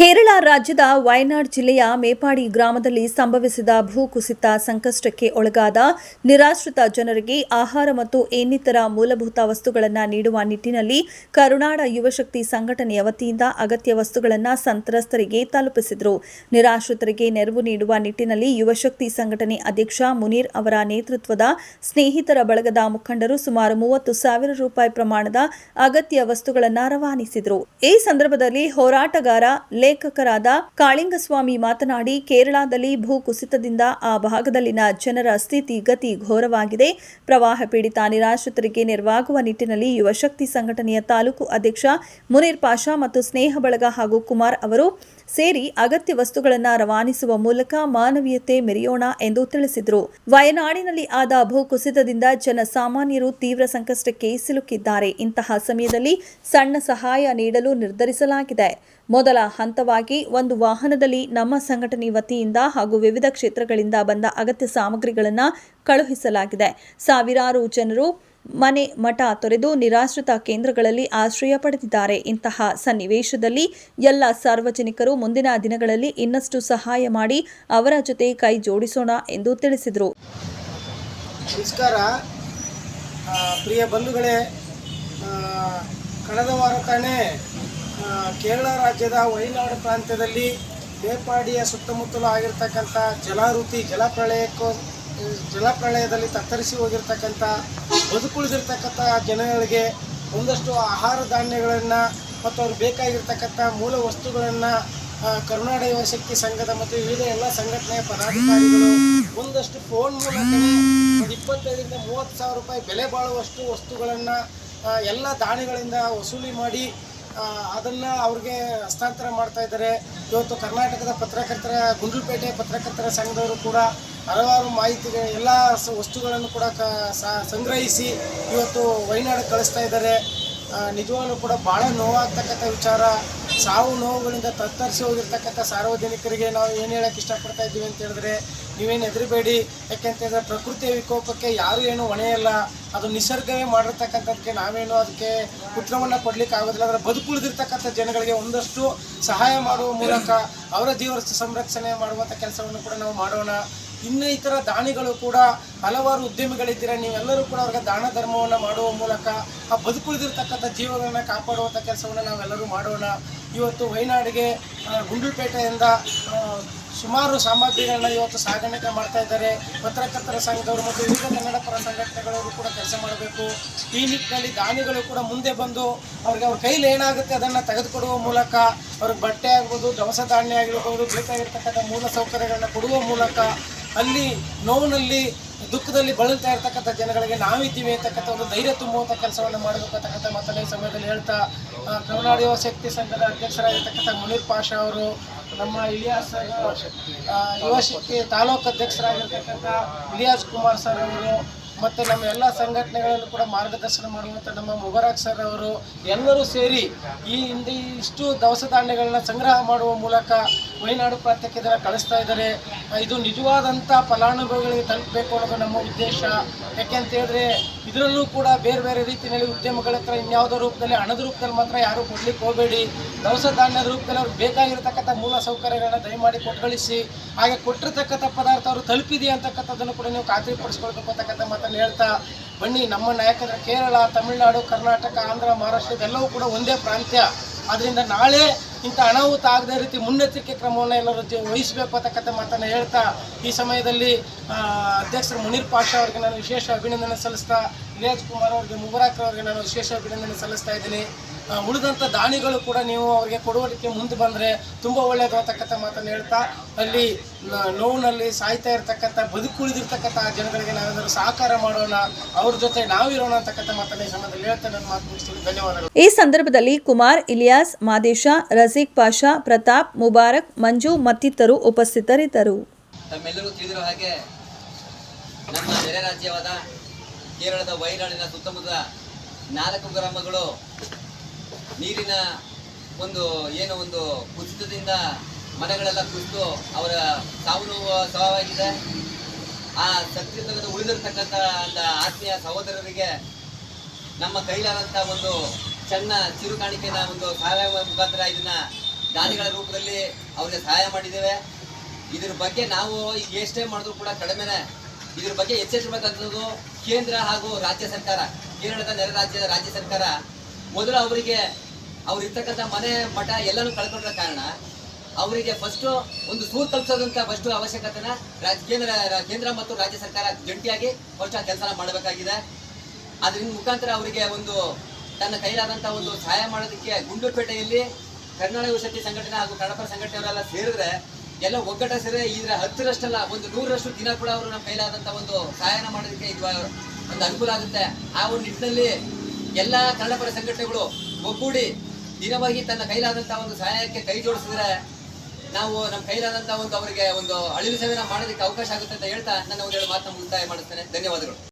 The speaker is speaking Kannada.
ಕೇರಳ ರಾಜ್ಯದ ವಯನಾಡ್ ಜಿಲ್ಲೆಯ ಮೇಪಾಡಿ ಗ್ರಾಮದಲ್ಲಿ ಸಂಭವಿಸಿದ ಭೂಕುಸಿತ ಸಂಕಷ್ಟಕ್ಕೆ ಒಳಗಾದ ನಿರಾಶ್ರಿತ ಜನರಿಗೆ ಆಹಾರ ಮತ್ತು ಇನ್ನಿತರ ಮೂಲಭೂತ ವಸ್ತುಗಳನ್ನು ನೀಡುವ ನಿಟ್ಟಿನಲ್ಲಿ ಕರುನಾಡ ಯುವಶಕ್ತಿ ಸಂಘಟನೆಯ ವತಿಯಿಂದ ಅಗತ್ಯ ವಸ್ತುಗಳನ್ನು ಸಂತ್ರಸ್ತರಿಗೆ ತಲುಪಿಸಿದರು. ನಿರಾಶ್ರಿತರಿಗೆ ನೆರವು ನೀಡುವ ನಿಟ್ಟಿನಲ್ಲಿ ಯುವಶಕ್ತಿ ಸಂಘಟನೆ ಅಧ್ಯಕ್ಷ ಮುನೀರ್ ಅವರ ನೇತೃತ್ವದ ಸ್ನೇಹಿತರ ಬಳಗದ ಮುಖಂಡರು ಸುಮಾರು ಮೂವತ್ತು ಸಾವಿರ ರೂಪಾಯಿ ಪ್ರಮಾಣದ ಅಗತ್ಯ ವಸ್ತುಗಳನ್ನು ರವಾನಿಸಿದರು. ಈ ಸಂದರ್ಭದಲ್ಲಿ ಹೋರಾಟಗಾರ ಲೇಖಕರಾದ ಕಾಳಿಂಗಸ್ವಾಮಿ ಮಾತನಾಡಿ, ಕೇರಳದಲ್ಲಿ ಭೂ ಕುಸಿತದಿಂದ ಆ ಭಾಗದಲ್ಲಿನ ಜನರ ಸ್ಥಿತಿ ಗತಿ ಘೋರವಾಗಿದೆ. ಪ್ರವಾಹ ಪೀಡಿತ ನಿರಾಶ್ರಿತರಿಗೆ ನೆರವಾಗುವ ನಿಟ್ಟಿನಲ್ಲಿ ಯುವಶಕ್ತಿ ಸಂಘಟನೆಯ ತಾಲೂಕು ಅಧ್ಯಕ್ಷ ಮುನೀರ್ ಪಾಷಾ ಮತ್ತು ಸ್ನೇಹ ಬಳಗ ಹಾಗೂ ಕುಮಾರ್ ಅವರು ಸೇರಿ ಅಗತ್ಯ ವಸ್ತುಗಳನ್ನು ರವಾನಿಸುವ ಮೂಲಕ ಮಾನವೀಯತೆ ಮೆರೆಯೋಣ ಎಂದು ತಿಳಿಸಿದರು. ವಯನಾಡಿನಲ್ಲಿ ಆದ ಭೂಕುಸಿತದಿಂದ ಜನಸಾಮಾನ್ಯರು ತೀವ್ರ ಸಂಕಷ್ಟಕ್ಕೆ ಸಿಲುಕಿದ್ದಾರೆ. ಇಂತಹ ಸಮಯದಲ್ಲಿ ಸಣ್ಣ ಸಹಾಯ ನೀಡಲು ನಿರ್ಧರಿಸಲಾಗಿದೆ. ಮೊದಲ ಹಂತವಾಗಿ ಒಂದು ವಾಹನದಲ್ಲಿ ನಮ್ಮ ಸಂಘಟನೆ ವತಿಯಿಂದ ಹಾಗೂ ವಿವಿಧ ಕ್ಷೇತ್ರಗಳಿಂದ ಬಂದ ಅಗತ್ಯ ಸಾಮಗ್ರಿಗಳನ್ನು ಕಳುಹಿಸಲಾಗಿದೆ. ಸಾವಿರಾರು ಜನರು ಮನೆ ಮಠ ತೊರೆದು ನಿರಾಶ್ರಿತ ಕೇಂದ್ರಗಳಲ್ಲಿ ಆಶ್ರಯ ಪಡೆದಿದ್ದಾರೆ. ಇಂತಹ ಸನ್ನಿವೇಶದಲ್ಲಿ ಎಲ್ಲ ಸಾರ್ವಜನಿಕರು ಮುಂದಿನ ದಿನಗಳಲ್ಲಿ ಇನ್ನಷ್ಟು ಸಹಾಯ ಮಾಡಿ ಅವರ ಜೊತೆ ಕೈ ಜೋಡಿಸೋಣ ಎಂದು ತಿಳಿಸಿದರು. ನಮಸ್ಕಾರ. ಪ್ರಿಯ ಬಂಧುಗಳೇ ಕಳೆದ ವಾರ ತಾನೇ ಕೇರಳ ರಾಜ್ಯದ ವಯನಾಡು ಪ್ರಾಂತ್ಯದಲ್ಲಿ ಬೇಪಾಡಿಯ ಸುತ್ತಮುತ್ತಲು ಆಗಿರ್ತಕ್ಕಂಥ ಜಲಾವೃತಿ ಜಲಪ್ರಳಯಕ್ಕೂ, ಜಲಪ್ರಳಯದಲ್ಲಿ ತತ್ತರಿಸಿ ಹೋಗಿರ್ತಕ್ಕಂಥ, ಬದುಕುಳಿದಿರ್ತಕ್ಕಂಥ ಜನಗಳಿಗೆ ಒಂದಷ್ಟು ಆಹಾರ ಧಾನ್ಯಗಳನ್ನು ಮತ್ತು ಅವ್ರಿಗೆ ಬೇಕಾಗಿರ್ತಕ್ಕಂಥ ಮೂಲ ವಸ್ತುಗಳನ್ನು ಕರುನಾಡ ಯುವಶಕ್ತಿ ಸಂಘದ ಮತ್ತು ವಿವಿಧ ಎಲ್ಲ ಸಂಘಟನೆಯ ಪದಾಧಿಕಾರಿಗಳು ಒಂದಷ್ಟು ಫೋನ್ ಮೂಲಕವೇ ಒಂದು ಇಪ್ಪತ್ತೈದರಿಂದ ಮೂವತ್ತು ಸಾವಿರ ರೂಪಾಯಿ ಬೆಲೆ ಬಾಳುವಷ್ಟು ವಸ್ತುಗಳನ್ನು ಎಲ್ಲ ದಾನಿಗಳಿಂದ ವಸೂಲಿ ಮಾಡಿ ಅದನ್ನು ಅವ್ರಿಗೆ ಹಸ್ತಾಂತರ ಮಾಡ್ತಾ ಇದ್ದಾರೆ. ಇವತ್ತು ಕರ್ನಾಟಕದ ಪತ್ರಕರ್ತರ, ಗುಂಡ್ಲುಪೇಟೆ ಪತ್ರಕರ್ತರ ಸಂಘದವರು ಕೂಡ ಹಲವಾರು ಮಾಹಿತಿಗೆ, ಎಲ್ಲ ವಸ್ತುಗಳನ್ನು ಕೂಡ ಕ ಸಂಗ್ರಹಿಸಿ ಇವತ್ತು ವೈನಾಡು ಕಳಿಸ್ತಾ ಇದ್ದಾರೆ. ನಿಜವಾಗ್ಲೂ ಕೂಡ ಭಾಳ ನೋವಾಗ್ತಕ್ಕಂಥ ವಿಚಾರ. ಸಾವು ನೋವುಗಳಿಂದ ತತ್ತರಿಸಿ ಹೋಗಿರ್ತಕ್ಕಂಥ ಸಾರ್ವಜನಿಕರಿಗೆ ನಾವು ಏನು ಹೇಳಕ್ಕೆ ಇಷ್ಟಪಡ್ತಾ ಇದ್ದೀವಿ ಅಂತ ಹೇಳಿದ್ರೆ, ನೀವೇನು ಹೆದರಬೇಡಿ. ಹೇಳಿದ್ರೆ ಪ್ರಕೃತಿಯ ವಿಕೋಪಕ್ಕೆ ಯಾರು ಏನು ಹೊಣೆಯಲ್ಲ ಅದು ನಿಸರ್ಗವೇ ಮಾಡಿರ್ತಕ್ಕಂಥದ್ದಕ್ಕೆ ನಾವೇನು ಅದಕ್ಕೆ ಉತ್ತರವನ್ನು ಕೊಡ್ಲಿಕ್ಕೆ ಆಗೋದಿಲ್ಲ. ಅದರ ಬದುಕುಳಿದಿರ್ತಕ್ಕಂಥ ಜನಗಳಿಗೆ ಒಂದಷ್ಟು ಸಹಾಯ ಮಾಡುವ ಮೂಲಕ ಅವರ ಜೀವ ಸಂರಕ್ಷಣೆ ಮಾಡುವಂಥ ಕೆಲಸವನ್ನು ಕೂಡ ನಾವು ಮಾಡೋಣ. ಇನ್ನು ಇತರ ದಾನಿಗಳು ಕೂಡ ಹಲವಾರು ಉದ್ಯಮಿಗಳಿದ್ದೀರ. ನೀವೆಲ್ಲರೂ ಕೂಡ ಅವ್ರಿಗೆ ದಾನ ಧರ್ಮವನ್ನು ಮಾಡುವ ಮೂಲಕ ಆ ಬದುಕುಳಿದಿರ್ತಕ್ಕಂಥ ಜೀವಗಳನ್ನು ಕಾಪಾಡುವಂಥ ಕೆಲಸವನ್ನು ನಾವೆಲ್ಲರೂ ಮಾಡೋಣ. ಇವತ್ತು ವಯನಾಡಿಗೆ ಗುಂಡಲ್ಪೇಟೆಯಿಂದ ಸುಮಾರು ಸಾಮಗ್ರಿಗಳನ್ನ ಇವತ್ತು ಸಾಗಾಣಿಕೆ ಮಾಡ್ತಾ ಇದ್ದಾರೆ. ಪತ್ರಕರ್ತರ ಸಂಘದವರು ಮತ್ತು ವಿವಿಧ ಕನ್ನಡ ಪರ ಸಂಘಟನೆಗಳವರು ಕೂಡ ಕೆಲಸ ಮಾಡಬೇಕು. ಈ ನಿಟ್ಟಿನಲ್ಲಿ ದಾನಿಗಳು ಕೂಡ ಮುಂದೆ ಬಂದು ಅವ್ರಿಗೆ ಅವ್ರ ಕೈಲಿ ಏನಾಗುತ್ತೆ ಅದನ್ನು ತೆಗೆದುಕೊಡುವ ಮೂಲಕ ಅವ್ರಿಗೆ ಬಟ್ಟೆ ಆಗ್ಬೋದು, ದವಸ ಧಾನ್ಯ ಆಗಿರ್ಬೋದು, ಬೇಕಾಗಿರ್ತಕ್ಕಂಥ ಮೂಲ ಸೌಕರ್ಯಗಳನ್ನ ಕೊಡುವ ಮೂಲಕ ಅಲ್ಲಿ ನೋವಿನಲ್ಲಿ, ದುಃಖದಲ್ಲಿ ಬಳಲ್ತಾ ಇರ್ತಕ್ಕಂಥ ಜನಗಳಿಗೆ ನಾವಿದ್ದೀವಿ ಅಂತಕ್ಕಂಥ ಒಂದು ಧೈರ್ಯ ತುಂಬುವಂಥ ಕೆಲಸವನ್ನು ಮಾಡಬೇಕಂತಕ್ಕಂಥ ಮಾತನ್ನ ಈ ಸಮಯದಲ್ಲಿ ಹೇಳ್ತಾ ಕರುನಾಡು ಯುವ ಶಕ್ತಿ ಸಂಘದ ಅಧ್ಯಕ್ಷರಾಗಿರ್ತಕ್ಕಂಥ ಮುನೀರ್ ಪಾಷಾ ಅವರು, ನಮ್ಮ ಇಲಿಯಾಸ್ ಯುವಶಕ್ತಿ ಯುವ ಶಕ್ತಿ ತಾಲೂಕು ಅಧ್ಯಕ್ಷರಾಗಿರ್ತಕ್ಕಂಥ ಇಲಿಯಾಸ್ ಕುಮಾರ್ ಸರ್ ಅವರು, ಮತ್ತು ನಮ್ಮ ಎಲ್ಲ ಸಂಘಟನೆಗಳನ್ನು ಕೂಡ ಮಾರ್ಗದರ್ಶನ ಮಾಡುವಂಥ ನಮ್ಮ ಮುಬಾರಕ್ ಸರ್ ಅವರು, ಎಲ್ಲರೂ ಸೇರಿ ಈ ಹಿಂದೆ ಇಷ್ಟು ದವಸ ಧಾನ್ಯಗಳನ್ನ ಸಂಗ್ರಹ ಮಾಡುವ ಮೂಲಕ ವಯನಾಡು ಪ್ರಾಂತ್ಯಕ್ಕೆ ಕಳಿಸ್ತಾ ಇದ್ದಾರೆ. ಇದು ನಿಜವಾದಂಥ ಫಲಾನುಭವಿಗಳಿಗೆ ತಲುಪಬೇಕು ಅನ್ನೋದು ನಮ್ಮ ಉದ್ದೇಶ. ಯಾಕೆ ಅಂತ ಹೇಳಿದ್ರೆ, ಇದರಲ್ಲೂ ಕೂಡ ಬೇರೆ ಬೇರೆ ರೀತಿಯಲ್ಲಿ ಉದ್ಯಮಗಳ ಹತ್ರ ಇನ್ಯಾವುದೋ ರೂಪದಲ್ಲಿ ಹಣದ ರೂಪದಲ್ಲಿ ಮಾತ್ರ ಯಾರೂ ಕೊಡ್ಲಿಕ್ಕೆ ಹೋಗಬೇಡಿ. ದವಸ ಧಾನ್ಯದ ರೂಪದಲ್ಲಿ ಅವ್ರಿಗೆ ಬೇಕಾಗಿರ್ತಕ್ಕಂಥ ಮೂಲ ಸೌಕರ್ಯಗಳನ್ನು ದಯಮಾಡಿ ಕೊಟ್ಟುಗಳಿಸಿ ಹಾಗೆ ಕೊಟ್ಟಿರ್ತಕ್ಕಂಥ ಪದಾರ್ಥ ಅವರು ತಲುಪಿದೆಯಾ ಅಂತಕ್ಕಂಥದ್ದನ್ನು ಕೂಡ ನೀವು ಖಾತ್ರಿಪಡಿಸ್ಕೊಳ್ಬೇಕು ಅಂತಕ್ಕಂಥ ಮಾತನ್ನು ಹೇಳ್ತಾ, ಬನ್ನಿ, ನಮ್ಮ ಯಾಕಂದರೆ ಕೇರಳ, ತಮಿಳುನಾಡು, ಕರ್ನಾಟಕ, ಆಂಧ್ರ, ಮಹಾರಾಷ್ಟ್ರ ಇದೆಲ್ಲವೂ ಕೂಡ ಒಂದೇ ಪ್ರಾಂತ್ಯ. ಆದ್ದರಿಂದ ನಾಳೆ ಇಂಥ ಅನಾಹುತ ಆಗದೇ ರೀತಿ ಮುನ್ನೆಚ್ಚರಿಕೆ ಕ್ರಮವನ್ನು ಎಲ್ಲರೂ ವಹಿಸಬೇಕು ಅಂತಕ್ಕಂಥ ಮಾತನ್ನು ಹೇಳ್ತಾ ಈ ಸಮಯದಲ್ಲಿ ಅಧ್ಯಕ್ಷರು ಮುನೀರ್ ಪಾಷಾ ಅವರಿಗೆ ನಾನು ವಿಶೇಷ ಅಭಿನಂದನೆ ಸಲ್ಲಿಸ್ತಾ ಇಲಿಯಾಜ್ ಕುಮಾರ್ ಅವರಿಗೆ, ಮುಬರಾಕ್ ಅವರಿಗೆ ನಾನು ವಿಶೇಷ ಅಭಿನಂದನೆ ಸಲ್ಲಿಸ್ತಾ ಇದ್ದೀನಿ. ಉಳಿದಂಥ ದಾನಿಗಳು ಕೂಡ ನೀವು ಅವರಿಗೆ ಕೊಡುವುದಕ್ಕೆ ಮುಂದೆ ಬಂದರೆ ತುಂಬ ಒಳ್ಳೆಯದು ಅಂತಕ್ಕಂಥ ಮಾತನ್ನು ಹೇಳ್ತಾ ಅಲ್ಲಿ ನೋವಿನಲ್ಲಿ ಸಾಯ್ತಾ ಇರತಕ್ಕಂಥ ಬದುಕುಳಿದಿರ್ತಕ್ಕಂಥ ಜನಗಳಿಗೆ ನಾವೆಲ್ಲರೂ ಸಹಕಾರ ಮಾಡೋಣ ಅವ್ರ ಜೊತೆ ನಾವಿರೋಣ ಅಂತಕ್ಕಂಥ ಮಾತನ್ನು ಈ ಸಮಯದಲ್ಲಿ ಹೇಳ್ತಾ ನನ್ನ ಮಾತು ಮುಗಿಸ್ತೀನಿ. ಧನ್ಯವಾದಗಳು. ಈ ಸಂದರ್ಭದಲ್ಲಿ ಕುಮಾರ್ ಇಲಿಯಾಸ್ ಮಾದೇಶ ರಜೀಕ್ ಪಾಷಾ ಪ್ರತಾಪ್ ಮುಬಾರಕ್ ಮಂಜು ಮತ್ತಿತರರು ಉಪಸ್ಥಿತರಿದ್ದರು. ತಮ್ಮೆಲ್ಲರೂ ತಿಳಿದಿರೋ ಹಾಗೆ ನಮ್ಮ ನೆರೆ ರಾಜ್ಯವಾದ ಕೇರಳದ ವೈನಾಡಿನ ಸುತ್ತಮುತ್ತ ನಾಲ್ಕು ಗ್ರಾಮಗಳು ನೀರಿನ ಒಂದು ಏನು ಒಂದು ಕುಸಿತದಿಂದ ಮನೆಗಳೆಲ್ಲ ಕುಸಿದು ಅವರ ಸಾವು ನೋವು ಸವಾಗಿದೆ ಆ ಸತ್ಯದ ಉಳಿದಿರ್ತಕ್ಕಂಥ ಅಂತ ಆತ್ಮೀಯ ಸಹೋದರರಿಗೆ ನಮ್ಮ ಕೈಲಾದಂಥ ಒಂದು ಸಣ್ಣ ಚಿರು ಕಾಣಿಕೆನ ಒಂದು ಸಹಾಯ ಮುಖಾಂತರ ಇದನ್ನ ದಾನಿಗಳ ರೂಪದಲ್ಲಿ ಅವರಿಗೆ ಸಹಾಯ ಮಾಡಿದ್ದೇವೆ. ಇದ್ರ ಬಗ್ಗೆ ನಾವು ಈಗ ಎಷ್ಟೇ ಮಾಡಿದ್ರು ಕೂಡ ಕಡಿಮೆನೆ. ಇದ್ರ ಬಗ್ಗೆ ಎಚ್ಚೆತ್ತಬೇಕಂತದ್ದು ಕೇಂದ್ರ ಹಾಗೂ ರಾಜ್ಯ ಸರ್ಕಾರ, ಕೇರಳದ ನೆರೆ ರಾಜ್ಯದ ರಾಜ್ಯ ಸರ್ಕಾರ ಮೊದಲು ಅವರಿಗೆ ಅವ್ರು ಇರ್ತಕ್ಕಂಥ ಮನೆ ಮಠ ಎಲ್ಲರೂ ಕಳ್ಕೊಂಡ್ರ ಕಾರಣ ಅವರಿಗೆ ಫಸ್ಟ್ ಒಂದು ಸೂರು ತಲುಪಿಸೋದಂತ ಫಸ್ಟ್ ಅವಶ್ಯಕತೆನ ಕೇಂದ್ರ ಕೇಂದ್ರ ಮತ್ತು ರಾಜ್ಯ ಸರ್ಕಾರ ಜಂಟಿಯಾಗಿ ಫಸ್ಟ್ ಆ ಕೆಲಸ ಮಾಡಬೇಕಾಗಿದೆ. ಅದರಿಂದ ಮುಖಾಂತರ ಅವರಿಗೆ ಒಂದು ತನ್ನ ಕೈಲಾದಂಥ ಒಂದು ಸಹಾಯ ಮಾಡೋದಕ್ಕೆ ಗುಂಡ್ಲುಪೇಟೆಯಲ್ಲಿ ಕರ್ನಾಟಕ ಶಕ್ತಿ ಸಂಘಟನೆ ಹಾಗೂ ಕನ್ನಡಪರ ಸಂಘಟನೆಯವರೆಲ್ಲ ಸೇರಿದ್ರೆ ಎಲ್ಲ ಒಗ್ಗಟ್ಟ ಸೇರಿ ಇದರ ಹತ್ತರಷ್ಟಲ್ಲ, ಒಂದು ನೂರರಷ್ಟು ದಿನ ಕೂಡ ಅವರು ನಮ್ಮ ಕೈಲಾದಂಥ ಒಂದು ಸಹಾಯನ ಮಾಡೋದಕ್ಕೆ ಇದು ಒಂದು ಅನುಕೂಲ ಆಗುತ್ತೆ. ಆ ಒಂದು ನಿಟ್ಟಿನಲ್ಲಿ ಎಲ್ಲ ಕನ್ನಡಪರ ಸಂಘಟನೆಗಳು ಒಗ್ಗೂಡಿ ದಿನವಾಗಿ ತನ್ನ ಕೈಲಾದಂತಹ ಒಂದು ಸಹಾಯಕ್ಕೆ ಕೈ ಜೋಡಿಸಿದ್ರೆ ನಾವು ನಮ್ಮ ಕೈಲಾದಂತಹ ಒಂದು ಅವರಿಗೆ ಒಂದು ಅಳಿಲು ಸೇವನ ಮಾಡೋದಕ್ಕೆ ಅವಕಾಶ ಆಗುತ್ತೆ ಅಂತ ಹೇಳ್ತಾ ನನ್ನ ಒಂದೆರಡು ಮಾತನ್ನು ಮುಕ್ತಾಯ ಮಾಡುತ್ತೇನೆ ಧನ್ಯವಾದಗಳು.